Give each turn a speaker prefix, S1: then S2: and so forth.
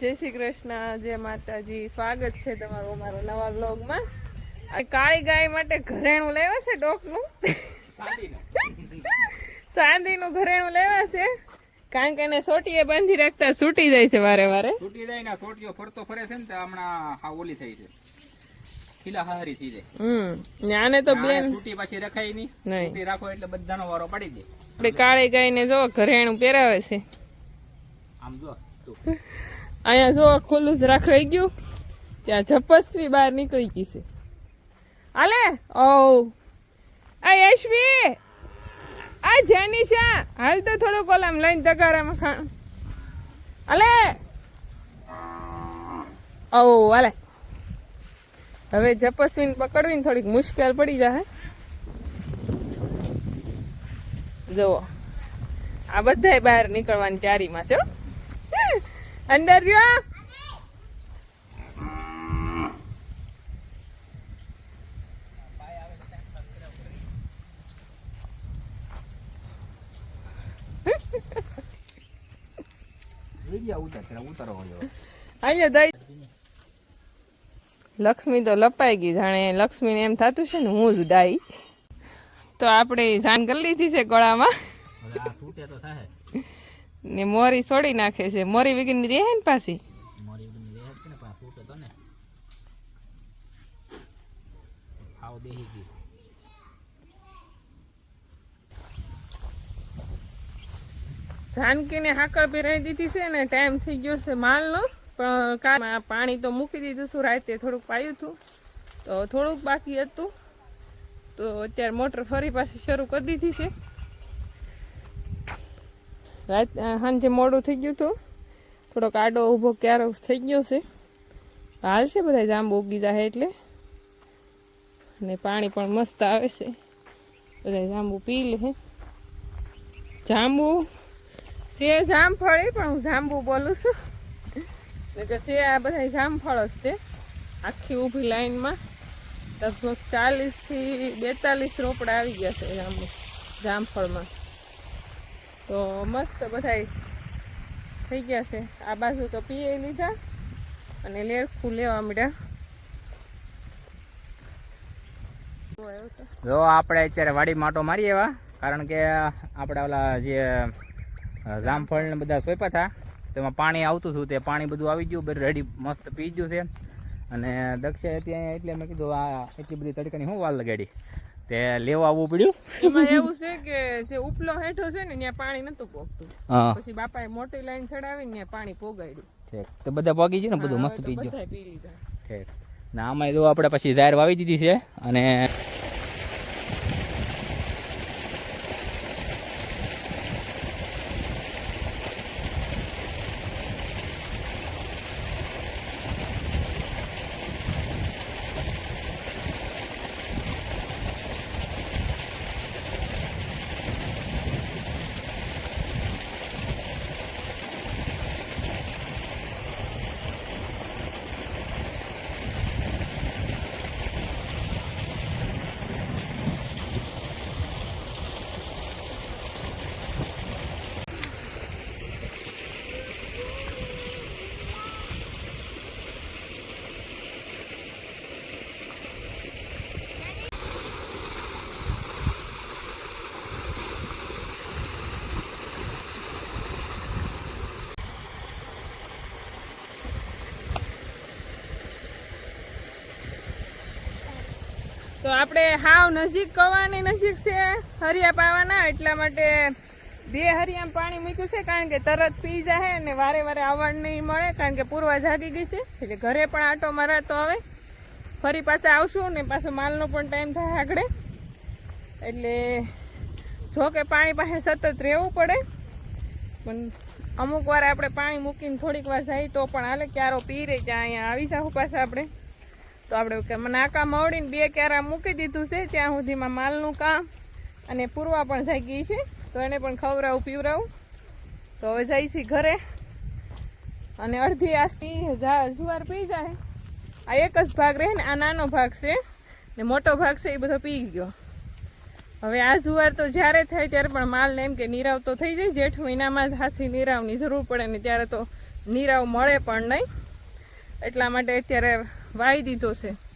S1: જય શ્રી કૃષ્ણ જય માતાજી. સ્વાગત છે તમારું અમારા નવા બ્લોગમાં આ કાળી ગાય માટે ઘરેણું લેવા છે ડોકનું? સાંદીનું ઘરેણું લેવા છે. કારણ કે એને સોટીએ બાંધી રાખતા છૂટી જાય છે વારે વારે.
S2: સૂટી જાય ને સોટીઓ ફરતો ફરે છે ને તો હમણાં હા ઓલી થઈ છે. ખીલા હારી થઈ જાય.
S1: હમ ને આને તો બેન
S2: તૂટી પાછી રખાય નહીં.
S1: નહીં.
S2: રાખો એટલે બધાનો વારો પડી દે
S1: આપણે કાળી ગાયને જો ઘરેણું પહેરાવે છે.
S2: આમ જો
S1: અહીંયા જો ખુલ્લું જ રાખાઈ ગયું, ત્યાં જપસ્વી બહાર નીકળી ગઈ છે. હાલે? ઓ આ યશવી! આ જેનિશા હાલ તો થોડુંક ઓલામ લઈને તગારામાં ખાણ હાલે? ઓ હાલે. હવે જપસ્વીને પકડવીને થોડીક મુશ્કેલ પડી જાય જુઓ. આ બધાય બહાર નીકળવાની તૈયારીમાં છે હો. અંદર રહ્યો. લક્ષ્મી તો લપાઈ ગઈ જાણે લક્ષ્મીને એમ થતું છે ને હું જ ડાઈ. તો આપણે જાન કરી લીધી છે ગળામાં. ને મોરી છોડી નાખે છે. મોરી વિગીન રહે ને પાછી?
S2: મારી રહે છે ને આ છૂટે તો ને હાવ બેહી ગઈ.
S1: જાનકીને હાકળ પહેરાવી દીધી છે ને ટાઈમ થઈ ગયો છે માલનો. પણ કારમાં પાણી તો મૂકી દીધું હતું રાતે થોડુંક પાયું હતું. તો થોડુંક બાકી હતું. તો અત્યારે મોટર ફરી પાછી શરૂ કરી દીધી છે. રાત સાંજે મોડું થઈ ગયું હતું. થોડોક આડો ઊભો ક્યારો થઈ ગયો છે. હાલ છે બધા જાંબુ ઉગી જાય એટલે. અને પાણી પણ મસ્ત આવે છે. બધા જાંબુ પી લે જાંબુ છે જામફળી, પણ હું જાંબુ બોલું છું. છે આ બધા જામફળ જ તે. આખી ઊભી લાઈનમાં લગભગ ચાલીસથી બેતાલીસ રોપડા આવી ગયા છે જાંબુ જામફળમાં. તો મસ્ત બધા થઈ ગયા છે. આ બાજુ તો પીએ લીધા અને લેરખું લેવા માંડ્યા.
S2: જો આપણે અત્યારે વાડી માટો મારી એવા, કારણ કે આપણે ઓલા જે જામફળ ને બધા સોંપ્યા હતા, તેમાં પાણી આવતું હતું, તે પાણી બધું આવી ગયું, બધું રેડી મસ્ત પી ગયું છે. અને દક્ષે હતી એટલે મેં કીધું, આ એટલી બધી તડકાની શું વાલ લગાડી? તે લેવા આવવું પડ્યું?
S1: એમાં એવું છે કે જે ઉપલો હેઠો છે ને ત્યાં પાણી નતું પોગતું. પછી બાપાએ મોટી લાઈન ચડાવીને ત્યાં પાણી પોગાડ્યું.
S2: ઠીક. તો બધા પોગી ગયું ને? બધું મસ્ત પી ગયું. ઠીક. ના આમાં જો આપણે પછી જાહેર વાવી દીધી છે અને
S1: તો આપણે હાવ નજીક કવાની નજીક છે હરિયા પાવાના, એટલા માટે બે હરિયામ પાણી મૂક્યું છે કારણ કે તરત પી જાય અને વારે વારે આવવાનું નહીં મળે કારણ કે પૂર્વા જાગી ગઈ છે. એટલે ઘરે પણ આટો મરાતો આવે. ફરી પાછા આવશું ને પાછો માલનો પણ ટાઈમ થાય આગળ. એટલે જો કે પાણી પાસે સતત રહેવું પડે. પણ અમુક વાર આપણે પાણી મૂકીને થોડીક વાર જાય તો પણ હાલે, ક્યારો પી રહી ત્યાં અહીંયા આવી જાવ પાછા આપણે. તો આપણે કે નાકા મવડીને બે ક્યારા મૂકી દીધું છે, ત્યાં સુધીમાં માલનું કામ અને પૂરવા પણ ગઈ છે. તો એને પણ ખવડાવું પીવરાવું તો હવે જાય છે ઘરે. અને અડધી આસથી જુવાર પી જાય. આ એક જ ભાગ રહે ને, આ નાનો ભાગ છે. ને મોટો ભાગ છે, એ બધો પી ગયો. હવે આ જુવાર તો જ્યારે થાય ત્યારે પણ માલને એમ કે નિરાવ તો થઈ જાય, જેઠ મહિનામાં જ હાસી નિરાવની જરૂર પડે ને ત્યારે તો નીરાવ મળે પણ નહીં. એટલા માટે અત્યારે વાવી દીધો છે.